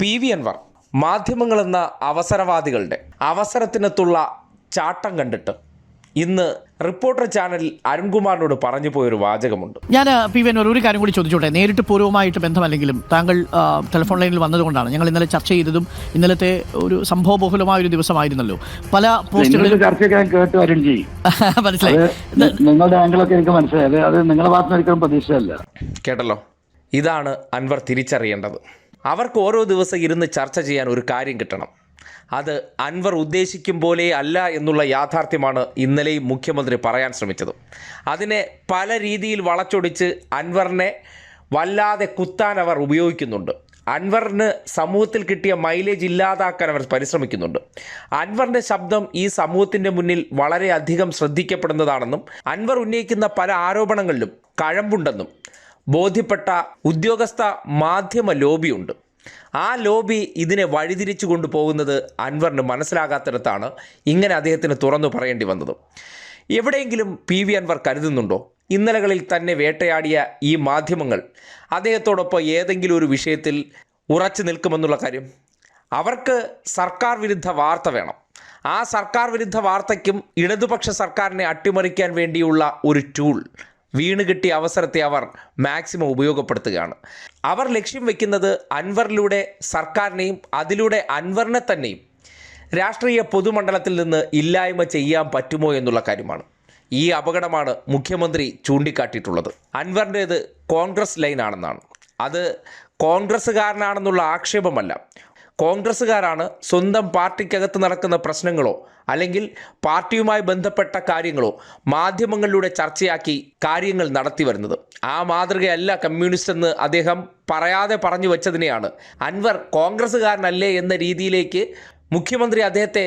P V Anvar മാധ്യമങ്ങളെന്ന അവസരവാദികളുടെ അവസരത്തിനത്തുള്ള ചാട്ടം കണ്ടിട്ട് ഇന്ന് റിപ്പോർട്ടർ ചാനലിൽ അരുൺകുമാറിനോട് പറഞ്ഞു പോയൊരു വാചകമുണ്ട്. ഞാൻ പി വി അൻവർ ഒരു കാര്യം കൂടി ചോദിച്ചോട്ടെ? നേരിട്ട് പൂർവമായിട്ട് ബന്ധമല്ലെങ്കിലും താങ്കൾ ടെലിഫോൺ ലൈനിൽ വന്നതുകൊണ്ടാണ്. ഞങ്ങൾ ഇന്നലെ ചർച്ച ചെയ്തതും ഇന്നലത്തെ ഒരു സംഭവബഹുലമായ ഒരു ദിവസമായിരുന്നല്ലോ. പല പോസ്റ്റുകളിൽ നിങ്ങൾക്ക് ചർച്ചയൊക്കെ ഞാൻ കേട്ടു അരുൺ മനസ്സിലായി. നിങ്ങളുടെ ആംഗിളൊക്കെ എനിക്ക് അത് നിങ്ങളുടെ ഒരിക്കലും പ്രതീക്ഷയല്ല. കേട്ടല്ലോ? ഇതാണ് അൻവർ തിരിച്ചറിയേണ്ടത്. അവർക്ക് ഓരോ ദിവസം ഇരുന്ന് ചർച്ച ചെയ്യാൻ ഒരു കാര്യം കിട്ടണം. അത് അൻവർ ഉദ്ദേശിക്കും പോലെ അല്ല എന്നുള്ള യാഥാർത്ഥ്യമാണ് ഇന്നലെയും മുഖ്യമന്ത്രി പറയാൻ ശ്രമിച്ചത്. അതിനെ പല രീതിയിൽ വളച്ചൊടിച്ച് അൻവറിനെ വല്ലാതെ കുത്താൻ അവർ ഉപയോഗിക്കുന്നുണ്ട്. അൻവറിന് സമൂഹത്തിൽ കിട്ടിയ മൈലേജ് ഇല്ലാതാക്കാൻ അവർ പരിശ്രമിക്കുന്നുണ്ട്. അൻവറിന്റെ ശബ്ദം ഈ സമൂഹത്തിന്റെ മുന്നിൽ വളരെയധികം ശ്രദ്ധിക്കപ്പെടുന്നതാണെന്നും അൻവർ ഉന്നയിക്കുന്ന പല ആരോപണങ്ങളിലും കഴമ്പുണ്ടെന്നും ബോധ്യപ്പെട്ട ഉദ്യോഗസ്ഥ മാധ്യമ ലോബിയുണ്ട്. ആ ലോബി ഇതിനെ വഴിതിരിച്ചു കൊണ്ടുപോകുന്നത് അൻവറിന് മനസ്സിലാകാത്തിടത്താണ് ഇങ്ങനെ അദ്ദേഹത്തിന് തുറന്നു പറയേണ്ടി വന്നത്. എവിടെയെങ്കിലും പി വി അൻവർ കരുതുന്നുണ്ടോ? ഇന്നലകളിൽ തന്നെ വേട്ടയാടിയ ഈ മാധ്യമങ്ങൾ അദ്ദേഹത്തോടൊപ്പം ഏതെങ്കിലും ഒരു വിഷയത്തിൽ ഉറച്ചു നിൽക്കുമെന്നുള്ള കാര്യം? അവർക്ക് സർക്കാർ വിരുദ്ധ വാർത്ത വേണം. ആ സർക്കാർ വിരുദ്ധ വാർത്തയ്ക്കും ഇടതുപക്ഷ സർക്കാരിനെ അട്ടിമറിക്കാൻ വേണ്ടിയുള്ള ഒരു ടൂൾ വീണ് കിട്ടിയ അവസരത്തെ അവർ മാക്സിമം ഉപയോഗപ്പെടുത്തുകയാണ്. അവർ ലക്ഷ്യം വെക്കുന്നത് അൻവറിലൂടെ സർക്കാരിനെയും അതിലൂടെ അൻവറിനെ തന്നെയും രാഷ്ട്രീയ പൊതുമണ്ഡലത്തിൽ നിന്ന് ഇല്ലായ്മ ചെയ്യാൻ പറ്റുമോ എന്നുള്ള കാര്യമാണ്. ഈ അപകടമാണ് മുഖ്യമന്ത്രി ചൂണ്ടിക്കാട്ടിയിട്ടുള്ളത്. അൻവറിന്റേത് കോൺഗ്രസ് ലൈനാണെന്നാണ്. അത് കോൺഗ്രസ്സുകാരനാണെന്നുള്ള ആക്ഷേപമല്ല. കോൺഗ്രസ്സുകാരാണ് സ്വന്തം പാർട്ടിക്കകത്ത് നടക്കുന്ന പ്രശ്നങ്ങളോ അല്ലെങ്കിൽ പാർട്ടിയുമായി ബന്ധപ്പെട്ട കാര്യങ്ങളോ മാധ്യമങ്ങളിലൂടെ ചർച്ചയാക്കി കാര്യങ്ങൾ നടത്തി വരുന്നത്. ആ മാതൃകയല്ല കമ്മ്യൂണിസ്റ്റ് എന്ന് അദ്ദേഹം പറയാതെ പറഞ്ഞു വെച്ചതിനെയാണ്. അൻവർ കോൺഗ്രസ്സുകാരനല്ലേ എന്ന രീതിയിലേക്ക് മുഖ്യമന്ത്രി അദ്ദേഹത്തെ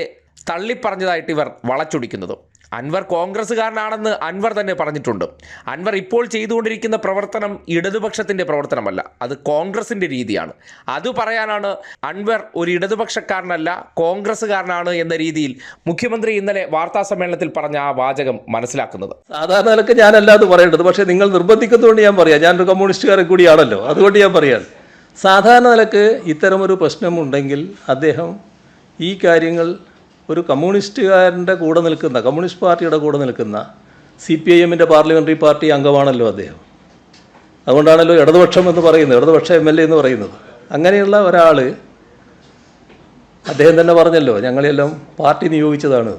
തള്ളിപ്പറഞ്ഞതായിട്ട് ഇവർ വളച്ചൊടിക്കുന്നത്. അൻവർ കോൺഗ്രസ്സുകാരനാണെന്ന് അൻവർ തന്നെ പറഞ്ഞിട്ടുണ്ട്. അൻവർ ഇപ്പോൾ ചെയ്തുകൊണ്ടിരിക്കുന്ന പ്രവർത്തനം ഇടതുപക്ഷത്തിന്റെ പ്രവർത്തനമല്ല അത് കോൺഗ്രസിന്റെ രീതിയാണ്. അത് പറയാനാണ് അൻവർ ഒരു ഇടതുപക്ഷക്കാരനല്ല കോൺഗ്രസ്സുകാരനാണ് എന്ന രീതിയിൽ മുഖ്യമന്ത്രി ഇന്നലെ വാർത്താ സമ്മേളനത്തിൽ പറഞ്ഞ ആ വാചകം മനസ്സിലാക്കുന്നത്. സാധാരണ നിലയ്ക്ക് ഞാനല്ല അത് പറയേണ്ടത് പക്ഷേ നിങ്ങൾ നിർബന്ധിക്കുന്നതുകൊണ്ട് ഞാൻ പറയാം. ഞാനൊരു കമ്മ്യൂണിസ്റ്റുകാരൻ കൂടിയാണല്ലോ അതുകൊണ്ട് ഞാൻ പറയാം. സാധാരണ നിലയ്ക്ക് ഇത്തരമൊരു പ്രശ്നമുണ്ടെങ്കിൽ അദ്ദേഹം ഈ കാര്യങ്ങൾ ഒരു കമ്മ്യൂണിസ്റ്റുകാരന്റെ കൂടെ നിൽക്കുന്ന കമ്മ്യൂണിസ്റ്റ് പാർട്ടിയുടെ കൂടെ നിൽക്കുന്ന സി പി ഐ എമ്മിന്റെ പാർലമെന്ററി പാർട്ടി അംഗമാണല്ലോ അദ്ദേഹം. അതുകൊണ്ടാണല്ലോ ഇടതുപക്ഷം എന്ന് പറയുന്നത് ഇടതുപക്ഷ എം എൽ എ എന്ന് പറയുന്നത്. അങ്ങനെയുള്ള ഒരാൾ അദ്ദേഹം തന്നെ പറഞ്ഞല്ലോ ഞങ്ങളെല്ലാം പാർട്ടി നിയോഗിച്ചതാണ്.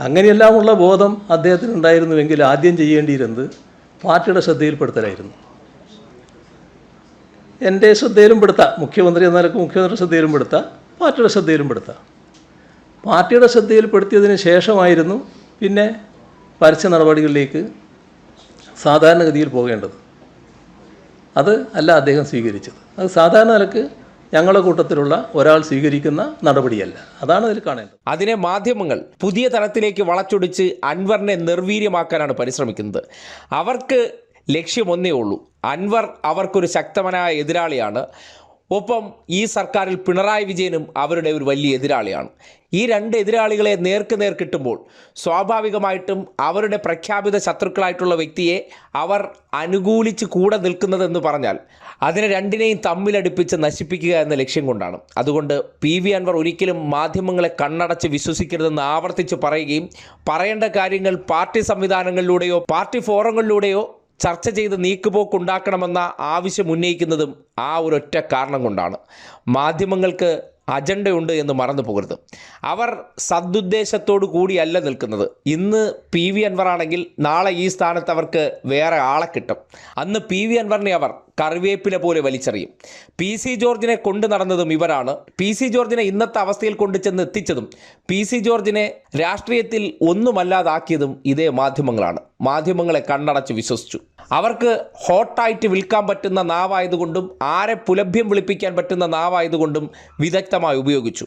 അങ്ങനെയെല്ലാമുള്ള ബോധം അദ്ദേഹത്തിന് ഉണ്ടായിരുന്നുവെങ്കിൽ ആദ്യം ചെയ്യേണ്ടിയിരുന്നത് പാർട്ടിയുടെ ശ്രദ്ധയിൽപ്പെടുത്തലായിരുന്നു. എന്റെ ശ്രദ്ധയിലും പെടുത്താം മുഖ്യമന്ത്രി എന്ന നിലയ്ക്ക് ശ്രദ്ധയിലും പെടുത്താം പാർട്ടിയുടെ ശ്രദ്ധയിലും പെടുത്താം പാർട്ടിയുടെ ശ്രദ്ധയിൽപ്പെടുത്തിയതിന് ശേഷമായിരുന്നു പിന്നെ പരസ്യ നടപടികളിലേക്ക് സാധാരണഗതിയിൽ പോകേണ്ടത്. അത് അല്ല അദ്ദേഹം സ്വീകരിച്ചത്. അത് സാധാരണ നിലയ്ക്ക് ഞങ്ങളുടെ കൂട്ടത്തിലുള്ള ഒരാൾ സ്വീകരിക്കുന്ന നടപടിയല്ല. അതാണ് അതിൽ കാണേണ്ടത്. അതിനെ മാധ്യമങ്ങൾ പുതിയ തലത്തിലേക്ക് വളച്ചൊടിച്ച് അൻവറിനെ നിർവീര്യമാക്കാനാണ് പരിശ്രമിക്കുന്നത്. അവർക്ക് ലക്ഷ്യമൊന്നേ ഉള്ളൂ. അൻവർ അവർക്കൊരു ശക്തമായ എതിരാളിയാണ്. ഒപ്പം ഈ സർക്കാരിൽ പിണറായി വിജയനും അവരുടെ ഒരു വലിയ എതിരാളിയാണ്. ഈ രണ്ട് എതിരാളികളെ നേർക്ക് നേർ കിട്ടുമ്പോൾ സ്വാഭാവികമായിട്ടും അവരുടെ പ്രഖ്യാപിത ശത്രുക്കളായിട്ടുള്ള വ്യക്തിയെ അവർ അനുകൂലിച്ച് കൂടെ നിൽക്കുന്നതെന്ന് പറഞ്ഞാൽ അതിനെ രണ്ടിനെയും തമ്മിലടുപ്പിച്ച് നശിപ്പിക്കുക എന്ന ലക്ഷ്യം കൊണ്ടാണ്. അതുകൊണ്ട് പി വി അൻവർ ഒരിക്കലും മാധ്യമങ്ങളെ കണ്ണടച്ച് വിശ്വസിക്കരുതെന്ന് ആവർത്തിച്ച് പറയുകയും പറയേണ്ട കാര്യങ്ങൾ പാർട്ടി സംവിധാനങ്ങളിലൂടെയോ പാർട്ടി ഫോറങ്ങളിലൂടെയോ ചർച്ച ചെയ്ത് നീക്കുപോക്കുണ്ടാക്കണമെന്ന ആവശ്യം ഉന്നയിക്കുന്നതും ആ ഒരൊറ്റ കാരണം കൊണ്ടാണ്. മാധ്യമങ്ങൾക്ക് അജണ്ടയുണ്ട് എന്ന് മറന്നു പോകരുത്. അവർ സദുദ്ദേശത്തോടു കൂടിയല്ല നിൽക്കുന്നത്. ഇന്ന് പി വി അൻവർ ആണെങ്കിൽ നാളെ ഈ സ്ഥാനത്ത് അവർക്ക് വേറെ ആളെ കിട്ടും. അന്ന് പി വി അൻവറിനെ അവർ കറിവേപ്പില പോലെ വലിച്ചെറിയും. പി സി ജോർജിനെ കൊണ്ടു നടന്നതും ഇവരാണ്. പി സി ജോർജിനെ ഇന്നത്തെ അവസ്ഥയിൽ കൊണ്ടു ചെന്ന് എത്തിച്ചതും പി സി ജോർജിനെ രാഷ്ട്രീയത്തിൽ ഒന്നുമല്ലാതാക്കിയതും ഇതേ മാധ്യമങ്ങളാണ്. മാധ്യമങ്ങളെ കണ്ണടച്ച് വിശ്വസിച്ചു. അവർക്ക് ഹോട്ടായിട്ട് വിൽക്കാൻ പറ്റുന്ന നാവായതുകൊണ്ടും ആരെ പുലഭ്യം വിളിപ്പിക്കാൻ പറ്റുന്ന നാവായതുകൊണ്ടും വിദഗ്ധമായി ഉപയോഗിച്ചു.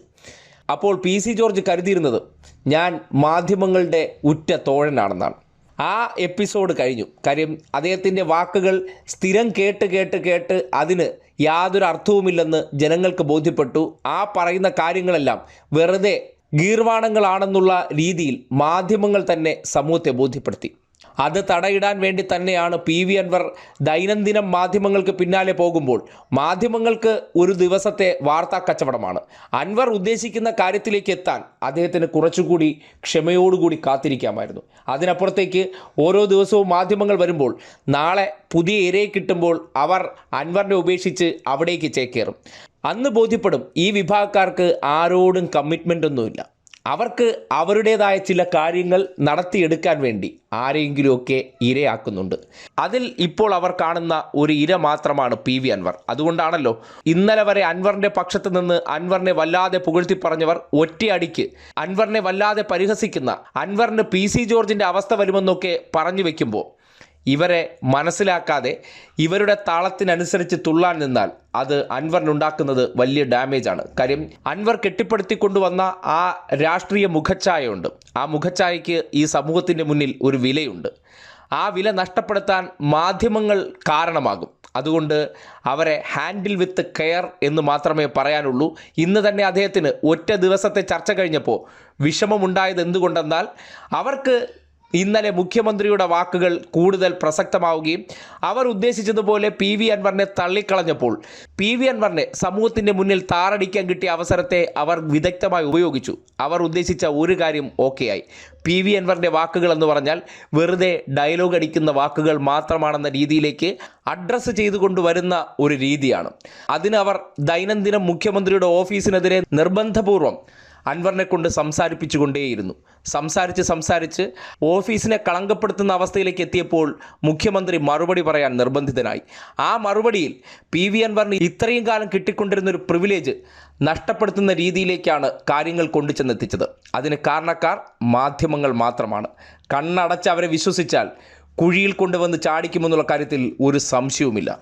അപ്പോൾ പി സി ജോർജ് കരുതിയിരുന്നത് ഞാൻ മാധ്യമങ്ങളുടെ ഉറ്റ തോഴനാണെന്നാണ്. ആ എപ്പിസോഡ് കഴിഞ്ഞു. കാര്യം അദ്ദേഹത്തിന്റെ വാക്കുകൾ സ്ഥിരം കേട്ട് കേട്ട് കേട്ട് അതിന് യാതൊരു അർത്ഥവുമില്ലെന്ന് ജനങ്ങൾക്ക് ബോധ്യപ്പെട്ടു. ആ പറയുന്ന കാര്യങ്ങളെല്ലാം വെറുതെ ഗീർവാണങ്ങളാണെന്നുള്ള രീതിയിൽ മാധ്യമങ്ങൾ തന്നെ സമൂഹത്തെ ബോധ്യപ്പെടുത്തി. അത് തടയിടാൻ വേണ്ടി തന്നെയാണ് പി വി അൻവർ ദൈനംദിനം മാധ്യമങ്ങൾക്ക് പിന്നാലെ പോകുമ്പോൾ മാധ്യമങ്ങൾക്ക് ഒരു ദിവസത്തെ വാർത്താ കച്ചവടമാണ്. അൻവർ ഉദ്ദേശിക്കുന്ന കാര്യത്തിലേക്ക് എത്താൻ അദ്ദേഹത്തിന് കുറച്ചുകൂടി ക്ഷമയോടുകൂടി കാത്തിരിക്കാമായിരുന്നു. അതിനപ്പുറത്തേക്ക് ഓരോ ദിവസവും മാധ്യമങ്ങൾ വരുമ്പോൾ നാളെ പുതിയ ഇരയെ കിട്ടുമ്പോൾ അവർ അൻവറിനെ ഉപേക്ഷിച്ച് അവിടേക്ക് ചേക്കേറും. അന്ന് ബോധ്യപ്പെടും ഈ വിഭാഗക്കാർക്ക് ആരോടും കമ്മിറ്റ്മെന്റ് ഒന്നുമില്ല. അവർക്ക് അവരുടേതായ ചില കാര്യങ്ങൾ നടത്തിയെടുക്കാൻ വേണ്ടി ആരെങ്കിലുമൊക്കെ ഇരയാക്കുന്നുണ്ട്. അതിൽ ഇപ്പോൾ അവർ കാണുന്ന ഒരു ഇര മാത്രമാണ് പി വി അൻവർ. അതുകൊണ്ടാണല്ലോ ഇന്നലെ വരെ അൻവറിന്റെ പക്ഷത്ത് നിന്ന് അൻവറിനെ വല്ലാതെ പുകഴ്ത്തി പറഞ്ഞവർ ഒറ്റയടിക്ക് അൻവറിനെ വല്ലാതെ പരിഹസിക്കുന്ന അൻവറിന് പി സി ജോർജിന്റെ അവസ്ഥ വരുമെന്നൊക്കെ പറഞ്ഞു വെക്കുമ്പോൾ ഇവരെ മനസ്സിലാക്കാതെ ഇവരുടെ താളത്തിനനുസരിച്ച് തുള്ളാൻ നിന്നാൽ അത് അൻവറിനുണ്ടാക്കുന്നത് വലിയ ഡാമേജാണ് കാര്യം അൻവർ കെട്ടിപ്പടുത്തിക്കൊണ്ടുവന്ന ആ രാഷ്ട്രീയ മുഖച്ഛായയുണ്ട്. ആ മുഖച്ഛായയ്ക്ക് ഈ സമൂഹത്തിന്റെ മുന്നിൽ ഒരു വിലയുണ്ട്. ആ വില നഷ്ടപ്പെടുത്താൻ മാധ്യമങ്ങൾ കാരണമാകും. അതുകൊണ്ട് അവരെ ഹാൻഡിൽ വിത്ത് കെയർ എന്ന് മാത്രമേ പറയാനുള്ളൂ. ഇന്ന് തന്നെ അദ്ദേഹത്തിന് ഒറ്റ ദിവസത്തെ ചർച്ച കഴിഞ്ഞപ്പോൾ വിഷമമുണ്ടായത് എന്തുകൊണ്ടെന്നാൽ അവർക്ക് ഇന്നലെ മുഖ്യമന്ത്രിയുടെ വാക്കുകൾ കൂടുതൽ പ്രസക്തമാവുകയും അവർ ഉദ്ദേശിച്ചതുപോലെ പി വി അൻവറിനെ തള്ളിക്കളഞ്ഞപ്പോൾ പി വി അൻവറിനെ സമൂഹത്തിന്റെ മുന്നിൽ താറടിക്കാൻ കിട്ടിയ അവസരത്തെ അവർ വിദഗ്ധമായി ഉപയോഗിച്ചു. അവർ ഉദ്ദേശിച്ച ഒരു കാര്യം ഓക്കെയായി. പി വി അൻവറിന്റെ വാക്കുകൾ എന്ന് പറഞ്ഞാൽ വെറുതെ ഡയലോഗ് അടിക്കുന്ന വാക്കുകൾ മാത്രമാണെന്ന രീതിയിലേക്ക് അഡ്രസ്സ് ചെയ്തുകൊണ്ട് വരുന്ന ഒരു രീതിയാണ്. അതിനവർ ദൈനംദിനം മുഖ്യമന്ത്രിയുടെ ഓഫീസിനെതിരെ നിർബന്ധപൂർവം അൻവറിനെ കൊണ്ട് സംസാരിപ്പിച്ചുകൊണ്ടേയിരുന്നു. സംസാരിച്ച് സംസാരിച്ച് ഓഫീസിനെ കളങ്കപ്പെടുത്തുന്ന അവസ്ഥയിലേക്ക് എത്തിയപ്പോൾ മുഖ്യമന്ത്രി മറുപടി പറയാൻ നിർബന്ധിതനായി. ആ മറുപടിയിൽ പി വി അൻവറിന് ഇത്രയും കാലം കിട്ടിക്കൊണ്ടിരുന്ന ഒരു പ്രിവിലേജ് നഷ്ടപ്പെടുത്തുന്ന രീതിയിലേക്കാണ് കാര്യങ്ങൾ കൊണ്ടുചെന്നെത്തിച്ചത് അതിന് കാരണക്കാർ മാധ്യമങ്ങൾ മാത്രമാണ്. കണ്ണടച്ച് അവരെ വിശ്വസിച്ചാൽ കുഴിയിൽ കൊണ്ടുവന്ന് ചാടിക്കുമെന്നുള്ള കാര്യത്തിൽ ഒരു സംശയവുമില്ല.